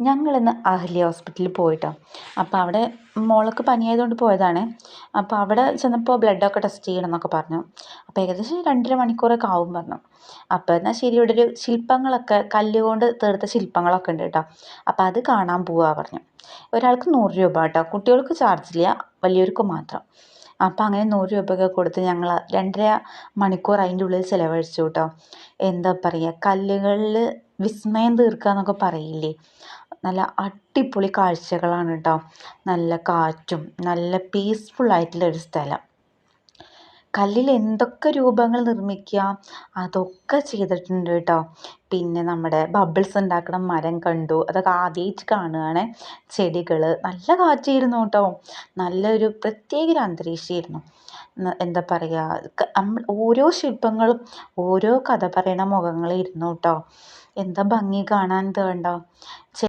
ഞങ്ങളിന്ന് അഹല്യ ഹോസ്പിറ്റലിൽ പോയിട്ടോ. അപ്പോൾ അവിടെ മോൾക്ക് പനിയായതുകൊണ്ട് പോയതാണ്. അപ്പോൾ അവിടെ ചെന്നപ്പോൾ ബ്ലഡൊക്കെ ടെസ്റ്റ് ചെയ്യണം എന്നൊക്കെ പറഞ്ഞു. അപ്പോൾ ഏകദേശം രണ്ടര മണിക്കൂറൊക്കെ ആവും പറഞ്ഞു. അപ്പോൾ എന്നാൽ ശരി ഇവിടെ ഒരു ശില്പങ്ങളൊക്കെ കല്ലുകൊണ്ട് തീർത്ത ശില്പങ്ങളൊക്കെ ഉണ്ട് കേട്ടോ. അപ്പോൾ അത് കാണാൻ പോവാ പറഞ്ഞു. ഒരാൾക്ക് നൂറ് രൂപ കേട്ടോ. കുട്ടികൾക്ക് ചാർജ് ഇല്ല വലിയവർക്ക് മാത്രം. അപ്പോൾ അങ്ങനെ നൂറ് രൂപയൊക്കെ കൊടുത്ത് ഞങ്ങൾ രണ്ടര മണിക്കൂർ അതിന്റെ ഉള്ളിൽ ചിലവഴിച്ചു കേട്ടോ. എന്താ പറയുക കല്ലുകളിൽ വിസ്മയം തീർക്കുക എന്നൊക്കെ പറയില്ലേ? നല്ല അടിപൊളി കാഴ്ചകളാണ് കേട്ടോ നല്ല കാറ്റും നല്ല പീസ്ഫുൾ ആയിട്ടുള്ള ഒരു സ്ഥലം. കല്ലിൽ എന്തൊക്കെ രൂപങ്ങൾ നിർമ്മിക്കുക അതൊക്കെ ചെയ്തിട്ടുണ്ട് കേട്ടോ പിന്നെ നമ്മുടെ ബബിൾസ് ഉണ്ടാക്കുന്ന മരം കണ്ടു. അതൊക്കെ ആദ്യമായിട്ട് കാണുകയാണ് ചെടികൾ നല്ല കാറ്റായിരുന്നു കേട്ടോ നല്ലൊരു പ്രത്യേക ഒരു അന്തരീക്ഷമായിരുന്നു എന്താ പറയുക ഓരോ ശില്പങ്ങളും ഓരോ കഥ പറയണ മുഖങ്ങളായിരുന്നു കേട്ടോ എന്താ ഭംഗി കാണാൻ ഇത് കണ്ടോ